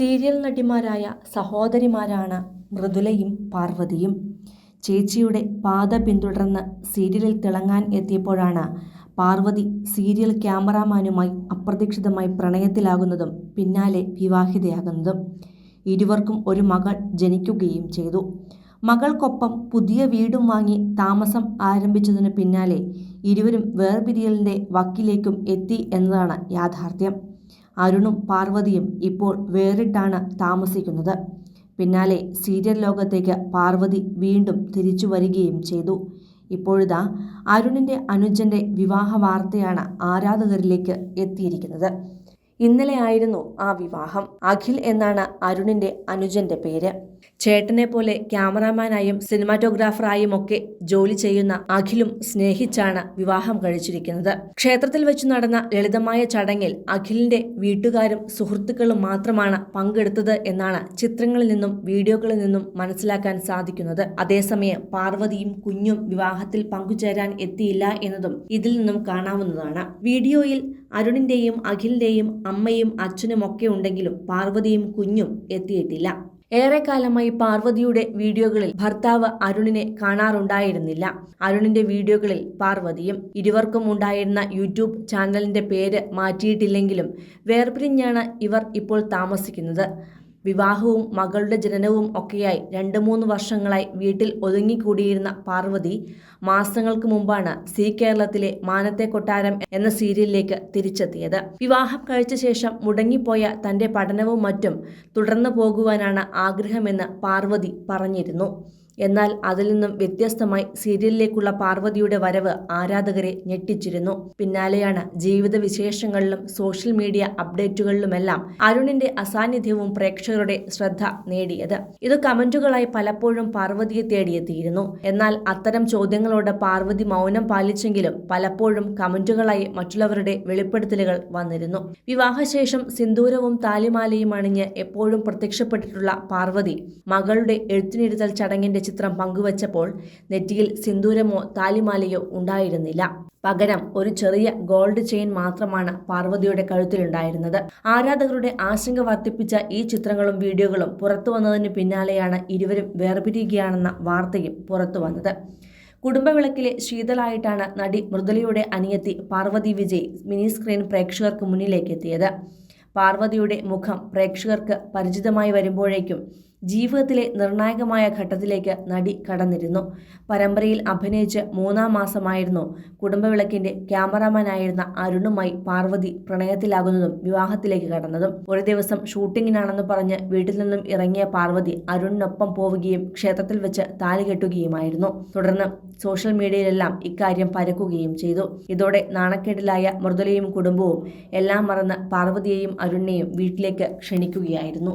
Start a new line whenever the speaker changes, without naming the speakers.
Serial നടിമാരായ സഹോദരിമാരാണ് മൃദുലയും പാർവതിയും. ചേച്ചിയുടെ പാത പിന്തുടർന്ന് സീരിയലിൽ തിളങ്ങാൻ എത്തിയപ്പോഴാണ് പാർവതി സീരിയൽ ക്യാമറാമാനുമായി അപ്രതീക്ഷിതമായി പ്രണയത്തിലാകുന്നതും പിന്നാലെ വിവാഹിതയാകുന്നതും. ഇരുവർക്കും ഒരു മകൾ ജനിക്കുകയും ചെയ്തു. മകൾക്കൊപ്പം പുതിയ വീടും വാങ്ങി താമസം ആരംഭിച്ചതിന് പിന്നാലെ ഇരുവരും വേർപിരിയലിന്റെ വക്കിലേക്കും എത്തി എന്നതാണ് യാഥാർത്ഥ്യം. അരുണും പാർവതിയും ഇപ്പോൾ വേറിട്ടാണ് താമസിക്കുന്നത്. പിന്നാലെ സീരിയൽ ലോകത്തേക്ക് പാർവതി വീണ്ടും തിരിച്ചു വരികയും ചെയ്തു. ഇപ്പോഴിതാ അരുണിന്റെ അനുജന്റെ വിവാഹ വാർത്തയാണ് ആരാധകരിലേക്ക് എത്തിയിരിക്കുന്നത്. ഇന്നലെയായിരുന്നു ആ വിവാഹം. അഖിൽ എന്നാണ് അരുണിന്റെ അനുജന്റെ പേര്. ചേട്ടനെ പോലെ ക്യാമറാമാനായും സിനിമാറ്റോഗ്രാഫറായും ഒക്കെ ജോലി ചെയ്യുന്ന അഖിലും സ്നേഹിച്ചാണ് വിവാഹം കഴിച്ചിരിക്കുന്നത്. ക്ഷേത്രത്തിൽ വെച്ച് നടന്ന ലളിതമായ ചടങ്ങിൽ അഖിലിന്റെ വീട്ടുകാരും സുഹൃത്തുക്കളും മാത്രമാണ് പങ്കെടുത്തത് എന്നാണ് ചിത്രങ്ങളിൽ നിന്നും വീഡിയോകളിൽ നിന്നും മനസ്സിലാക്കാൻ സാധിക്കുന്നത്. അതേസമയം പാർവതിയും കുഞ്ഞും വിവാഹത്തിൽ പങ്കുചേരാൻ എത്തിയില്ല എന്നതും ഇതിൽ നിന്നും കാണാവുന്നതാണ്. വീഡിയോയിൽ അരുണിന്റെയും അഖിലിന്റെയും അമ്മയും അച്ഛനും ഒക്കെ ഉണ്ടെങ്കിലും പാർവതിയും കുഞ്ഞും എത്തിയിട്ടില്ല. ഏറെക്കാലമായി പാർവതിയുടെ വീഡിയോകളിൽ ഭർത്താവ് അരുണിനെ കാണാറുണ്ടായിരുന്നില്ല. അരുണിന്റെ വീഡിയോകളിൽ പാർവതിയും ഇരുവർക്കും ഉണ്ടായിരുന്ന യൂട്യൂബ് ചാനലിന്റെ പേര് മാറ്റിയിട്ടില്ലെങ്കിലും വേർപിരിഞ്ഞാണ് ഇവർ ഇപ്പോൾ താമസിക്കുന്നത്. വിവാഹവും മകളുടെ ജനനവും ഒക്കെയായി രണ്ട് മൂന്ന് വർഷങ്ങളായി വീട്ടിൽ ഒതുങ്ങിക്കൂടിയിരുന്ന പാർവതി മാസങ്ങൾക്ക് മുമ്പാണ് സി കേരളത്തിലെ മാനത്തെ കൊട്ടാരം എന്ന സീരിയലിലേക്ക് തിരിച്ചെത്തിയത്. വിവാഹം കഴിച്ച ശേഷം മുടങ്ങിപ്പോയ തന്റെ പഠനവും മറ്റും തുടർന്നു പോകുവാനാണ് ആഗ്രഹമെന്ന് പാർവതി പറഞ്ഞിരുന്നു. എന്നാൽ അതിൽ നിന്നും വ്യത്യസ്തമായി സീരിയലിലേക്കുള്ള പാർവതിയുടെ വരവ് ആരാധകരെ ഞെട്ടിച്ചിരുന്നു. പിന്നാലെയാണ് ജീവിത വിശേഷങ്ങളിലും സോഷ്യൽ മീഡിയ അപ്ഡേറ്റുകളിലുമെല്ലാം അരുണിന്റെ അസാന്നിധ്യവും പ്രേക്ഷകരുടെ ശ്രദ്ധ നേടിയത്. ഇത് കമന്റുകളായി പലപ്പോഴും പാർവതിയെ തേടിയെത്തിയിരുന്നു. എന്നാൽ അത്തരം ചോദ്യങ്ങളോട് പാർവതി മൗനം പാലിച്ചെങ്കിലും പലപ്പോഴും കമന്റുകളായി മറ്റുള്ളവരുടെ വെളിപ്പെടുത്തലുകൾ വന്നിരുന്നു. വിവാഹശേഷം സിന്ദൂരവും താലിമാലയും അണിഞ്ഞ് എപ്പോഴും പ്രത്യക്ഷപ്പെട്ടിട്ടുള്ള പാർവതി മകളുടെ എഴുത്തിനിരുത്തൽ ചടങ്ങിന്റെ ചിത്രം പങ്കുവച്ചപ്പോൾ നെറ്റിയിൽ സിന്ദൂരമോ താലിമാലയോ ഉണ്ടായിരുന്നില്ല. പകരം ഒരു ചെറിയ ഗോൾഡ് ചെയിൻ മാത്രമാണ് പാർവതിയുടെ കഴുത്തിലുണ്ടായിരുന്നത്. ആരാധകരുടെ ആശങ്ക വർദ്ധിപ്പിച്ച ഈ ചിത്രങ്ങളും വീഡിയോകളും പുറത്തു വന്നതിന് പിന്നാലെയാണ് ഇരുവരും വേർപിരിയുകയാണെന്ന വാർത്തയും പുറത്തു വന്നത്. കുടുംബവിളക്കിലെ ശീതളായിട്ടാണ് നടി മൃദുലയുടെ അനിയത്തി പാർവതി വിജയ് മിനി സ്ക്രീൻ പ്രേക്ഷകർക്ക് മുന്നിലേക്കെത്തിയത്. പാർവതിയുടെ മുഖം പ്രേക്ഷകർക്ക് പരിചിതമായി വരുമ്പോഴേക്കും ജീവിതത്തിലെ നിർണായകമായ ഘട്ടത്തിലേക്ക് നടി കടന്നിരുന്നു. പരമ്പരയിൽ അഭിനയിച്ച് മൂന്നാം മാസമായിരുന്നു കുടുംബവിളക്കിന്റെ ക്യാമറാമാനായിരുന്ന അരുണുമായി പാർവതി പ്രണയത്തിലാകുന്നതും വിവാഹത്തിലേക്ക് കടന്നതും. ഒരു ദിവസം ഷൂട്ടിങ്ങിനാണെന്ന് പറഞ്ഞ് വീട്ടിൽ നിന്നും ഇറങ്ങിയ പാർവതി അരുണിനൊപ്പം പോവുകയും ക്ഷേത്രത്തിൽ വെച്ച് താലി കെട്ടുകയുമായിരുന്നു. തുടർന്ന് സോഷ്യൽ മീഡിയയിലെല്ലാം ഇക്കാര്യം പരക്കുകയും ചെയ്തു. ഇതോടെ നാണക്കേടിലായ മൃദുലയും കുടുംബവും എല്ലാം മറന്ന് പാർവതിയെയും അരുണിനെയും വീട്ടിലേക്ക് ക്ഷണിക്കുകയായിരുന്നു.